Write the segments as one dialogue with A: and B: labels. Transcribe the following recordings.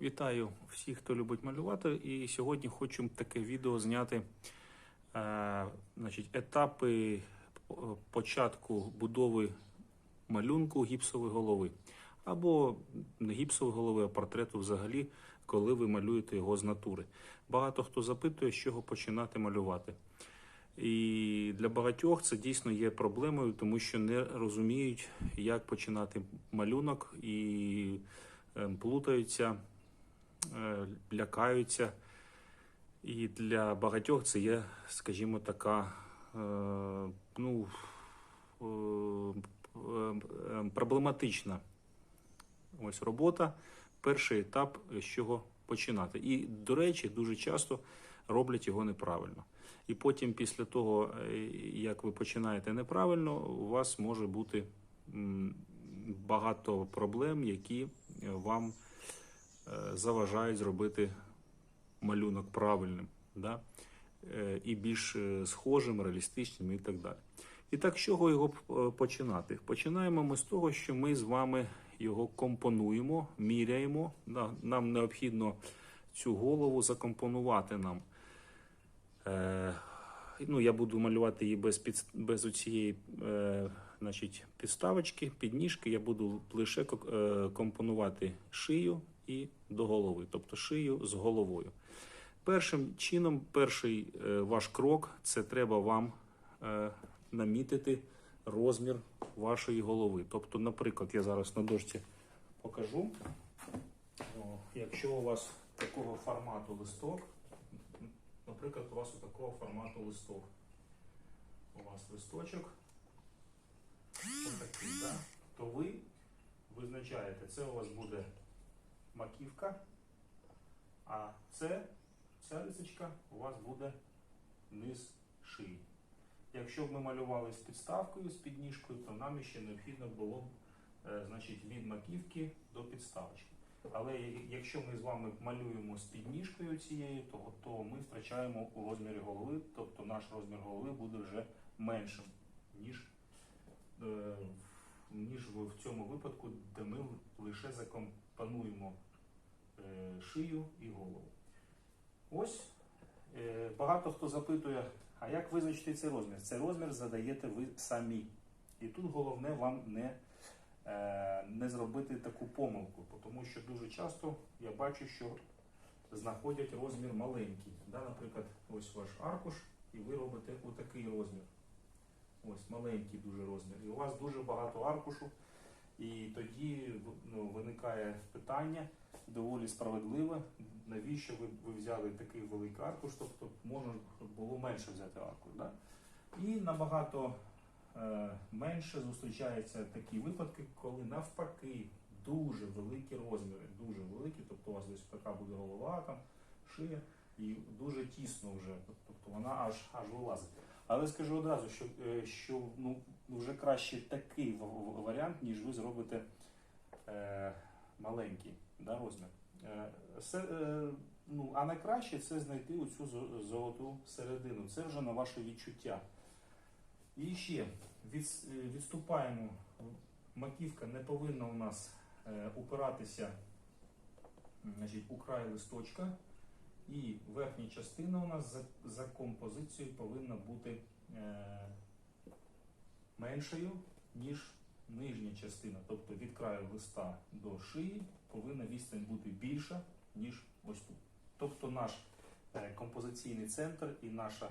A: Вітаю всіх, хто любить малювати. І сьогодні хочу таке відео зняти е, значить, етапи початку будови малюнку гіпсової голови. Або не гіпсової голови, а портрету взагалі, коли ви малюєте його з натури. Багато хто запитує, з чого починати малювати. І для багатьох це дійсно є проблемою, тому що не розуміють, як починати малюнок і е, плутаються, лякаються. І для багатьох це є, скажімо, така е, ну, е, е, проблематична ось робота. Перший етап, з чого починати. І, до речі, дуже часто роблять його неправильно. І потім, після того, е, як ви починаєте неправильно, у вас може бути багато проблем, які е, вам е, заважають зробити малюнок правильним, да? Е, і більш е, схожим, реалістичним і так далі. І так, з чого його е, починати? Починаємо ми з того, що ми з вами його компонуємо, міряємо. Нам необхідно цю голову закомпонувати нам. Е, ну, я буду малювати її без, під, без цієї е, значить, підставочки, підніжки. Я буду лише е, компонувати шию і до голови, тобто шию з головою. Першим чином, перший е, ваш крок це треба вам е, намітити розмір вашої голови. Тобто, наприклад, я зараз на дошці покажу. Якщо у вас такого формату листок, наприклад, у вас такого формату листок. У вас листочок, отакий, да? то ви визначаєте, це у вас буде маківка, а це, ця рисочка у вас буде низ шиї. Якщо б ми малювали з підставкою, з підніжкою, то нам ще необхідно було е, значить, від маківки до підставочки. Але якщо ми з вами малюємо з підніжкою цією, то, то ми втрачаємо у розмірі голови, тобто наш розмір голови буде вже меншим, ніж, е, ніж в цьому випадку, де ми лише закомпонуємо е, шию і голову. Ось е, багато хто запитує, а як визначити цей розмір? Цей розмір задаєте ви самі. І тут головне вам не е, не зробити таку помилку, тому що дуже часто я бачу, що знаходять розмір маленький. Да, наприклад, ось ваш аркуш, і ви робите отакий розмір. Ось маленький дуже розмір. І у вас дуже багато аркушу, і тоді ну, виникає питання доволі справедливе, навіщо ви, ви взяли такий великий аркуш, тобто можна було менше взяти аркуш. Да? І набагато е, менше зустрічаються такі випадки, коли навпаки дуже великі розміри, дуже великі, тобто у вас десь така буде голова, там, шия, і дуже тісно вже, тобто вона аж аж вилазить. Але скажу одразу, що, е, що ну, вже краще такий варіант, ніж ви зробите е, маленький да, розмір. Е, е, ну, а найкраще це знайти оцю золоту середину. Це вже на ваше відчуття. І ще від, е, відступаємо. Маківка не повинна у нас е, упиратися значить, у край листочка. І верхня частина у нас за, за композицією повинна бути е, меншою, ніж нижня частина. Тобто від краю листа до шиї повинна відстань бути більша, ніж ось тут. Тобто наш е, композиційний центр і наша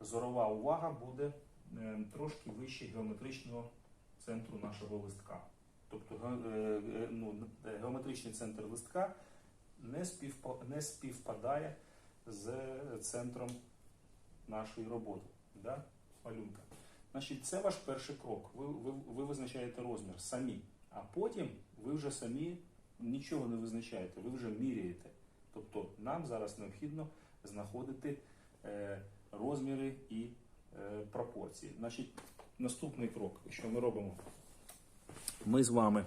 A: зорова увага буде е, трошки вище геометричного центру нашого листка. Тобто е, е, ну, е, геометричний центр листка не, співпа- не співпадає з центром нашої роботи, да? малюнка. Значить, це ваш перший крок. Ви, ви, ви визначаєте розмір самі, а потім ви вже самі нічого не визначаєте, ви вже міряєте. Тобто нам зараз необхідно знаходити е, розміри і е, пропорції. Значить, наступний крок, що ми робимо? Ми з вами.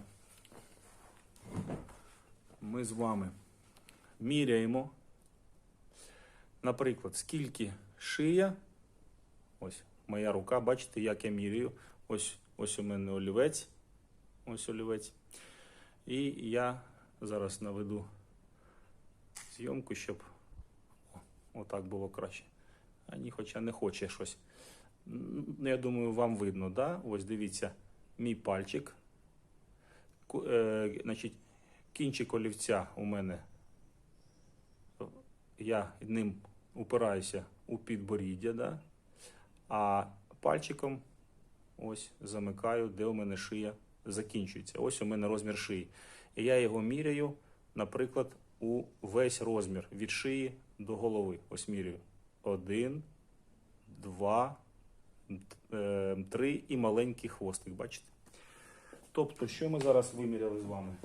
A: Ми з вами міряємо, наприклад, скільки шия. Ось моя рука, бачите, як я міряю. Ось, ось у мене олівець. Ось олівець. І я зараз наведу зйомку, щоб о, отак було краще. А ні, хоча не хоче щось. Ну, я думаю, вам видно, да? Ось дивіться, мій пальчик. Е, значить, кінчик олівця у мене. Я ним упираюся у підборіддя, да? а пальчиком ось замикаю, де у мене шия закінчується. Ось у мене розмір шиї. І я його міряю, наприклад, у весь розмір від шиї до голови. Ось міряю. Один, два, е, три і маленький хвостик. Бачите? Тобто, що ми зараз виміряли з вами?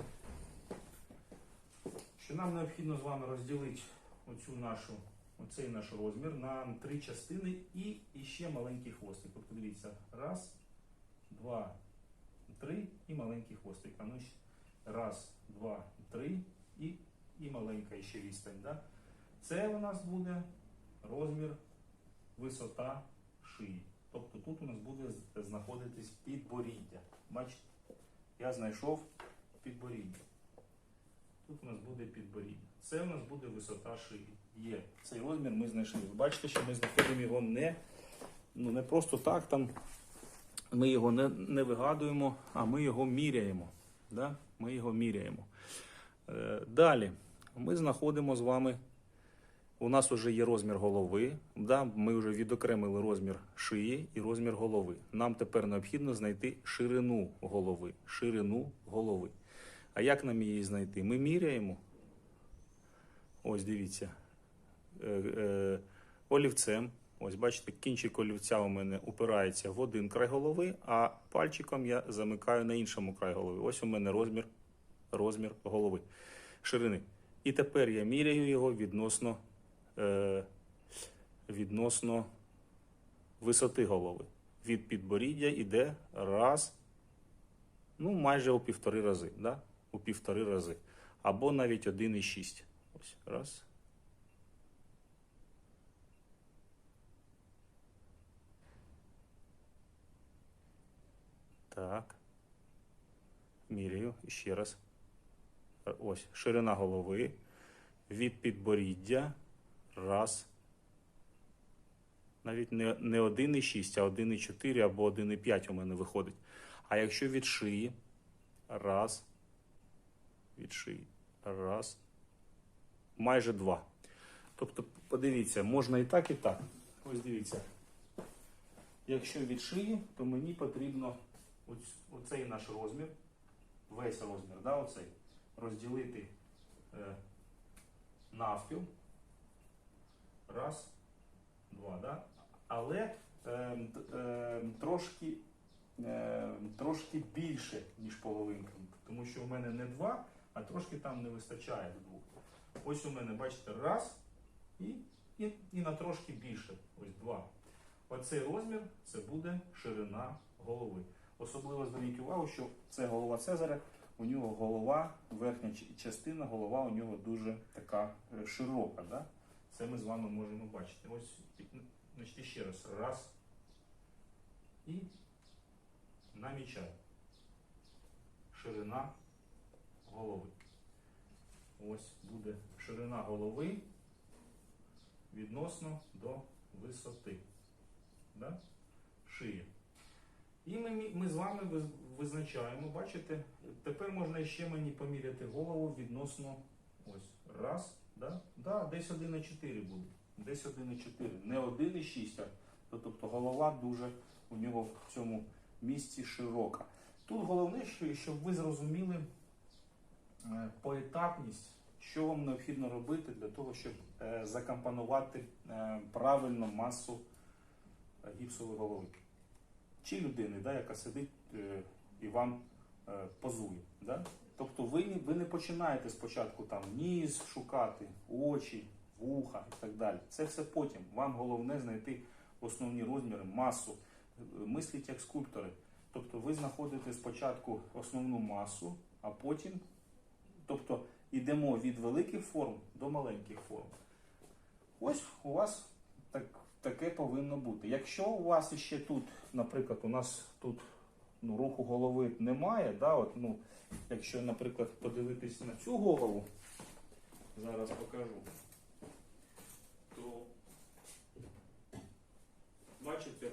A: Що нам необхідно з вами розділити оцю нашу, оцей наш розмір на три частини і, ще маленький хвостик. Тобто дивіться, раз, два, три і маленький хвостик. А ну ще раз, два, три і, і маленька ще відстань. Да? Це у нас буде розмір, висота шиї. Тобто тут у нас буде знаходитись підборіддя. Бачите? Я знайшов підборіддя. Тут у нас буде підборіддя. Це у нас буде висота шиї. Є. Цей розмір ми знайшли. Ви бачите, що ми знаходимо його не, ну, не просто так, там, ми його не, не вигадуємо, а ми його міряємо. Да? Ми його міряємо. Е, далі ми знаходимо з вами. У нас вже є розмір голови. Да? Ми вже відокремили розмір шиї і розмір голови. Нам тепер необхідно знайти ширину голови. Ширину голови. А як нам її знайти? Ми міряємо. Ось дивіться. Е, е, олівцем. Ось бачите, кінчик олівця у мене упирається в один край голови, а пальчиком я замикаю на іншому край голови. Ось у мене розмір, розмір голови, ширини. І тепер я міряю його відносно, е, відносно висоти голови. Від підборіддя йде раз, ну майже у півтори рази. Да? У півтори рази. Або навіть 1,6. Ось раз. Так. Міряю ще раз. Ось ширина голови. Від підборіддя. Раз. Навіть не, не 1,6, а 1,4 або 1,5 у мене виходить. А якщо від шиї. Раз. Від шиї. Раз. Майже два. Тобто, подивіться, можна і так, і так. Ось дивіться. Якщо від шиї, то мені потрібно оць- оцей наш розмір, весь розмір, да, оцей, розділити е, навпіл. Раз, два, да? Але е, е, трошки, е, трошки більше, ніж половинка. Тому що у мене не два, а трошки там не вистачає двох. Ось у мене, бачите, раз і, і, і на трошки більше. Ось два. Оцей розмір це буде ширина голови. Особливо зверніть увагу, що це голова Цезаря, у нього голова, верхня частина, голова у нього дуже така е, широка. Да? Це ми з вами можемо бачити. Ось значить, ще раз. Раз. І намічаю. Ширина голови. Ось буде ширина голови відносно до висоти. Да? Шиї. І ми, ми з вами визначаємо, бачите, тепер можна ще мені поміряти голову відносно ось раз, да? Да, десь 1,4 буде. Десь 1,4. Не 1,6, а то- тобто голова дуже у нього в цьому місці широка. Тут головне, що- щоб ви зрозуміли поетапність, що вам необхідно робити для того, щоб е, закомпонувати е, правильно масу е, гіпсової голови. Чи людини, да, яка сидить е, і вам е, позує. Да? Тобто ви, ви не починаєте спочатку там ніс шукати, очі, вуха і так далі. Це все потім. Вам головне знайти основні розміри, масу. Е, Мисліть як скульптори. Тобто ви знаходите спочатку основну масу, а потім, тобто йдемо від великих форм до маленьких форм. Ось у вас так, таке повинно бути. Якщо у вас ще тут, наприклад, у нас тут ну, руху голови немає, да, от, ну, якщо, наприклад, подивитись на цю голову, зараз покажу, то бачите,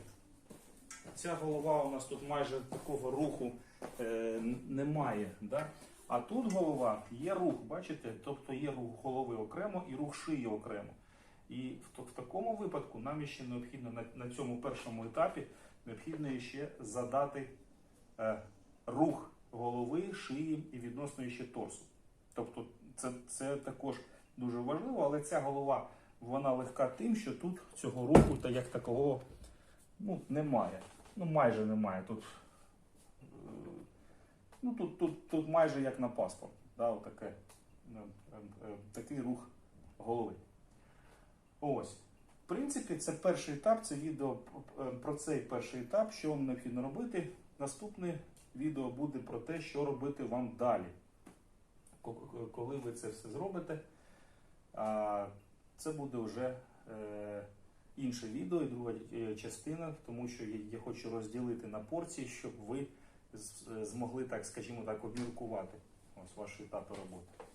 A: ця голова у нас тут майже такого руху е, немає. Да? А тут голова є рух, бачите? Тобто є рух голови окремо і рух шиї окремо. І в, в такому випадку нам ще необхідно на, на цьому першому етапі необхідно ще задати е, рух голови, шиї і відносно ще торсу. Тобто це, це також дуже важливо, але ця голова вона легка тим, що тут цього руху та як такого ну, немає. Ну майже немає. Тут, ну, тут, тут, тут майже як на паспорт. Да, отаке, е, е, е, такий рух голови. Ось. В принципі, це перший етап, це відео про цей перший етап, що вам необхідно робити. Наступне відео буде про те, що робити вам далі. Ко- ко- Коли ви це все зробите, це буде вже інше відео і друга частина, тому що я, хочу розділити на порції, щоб ви змогли, так скажімо так, обміркувати ось вашу етапи роботи.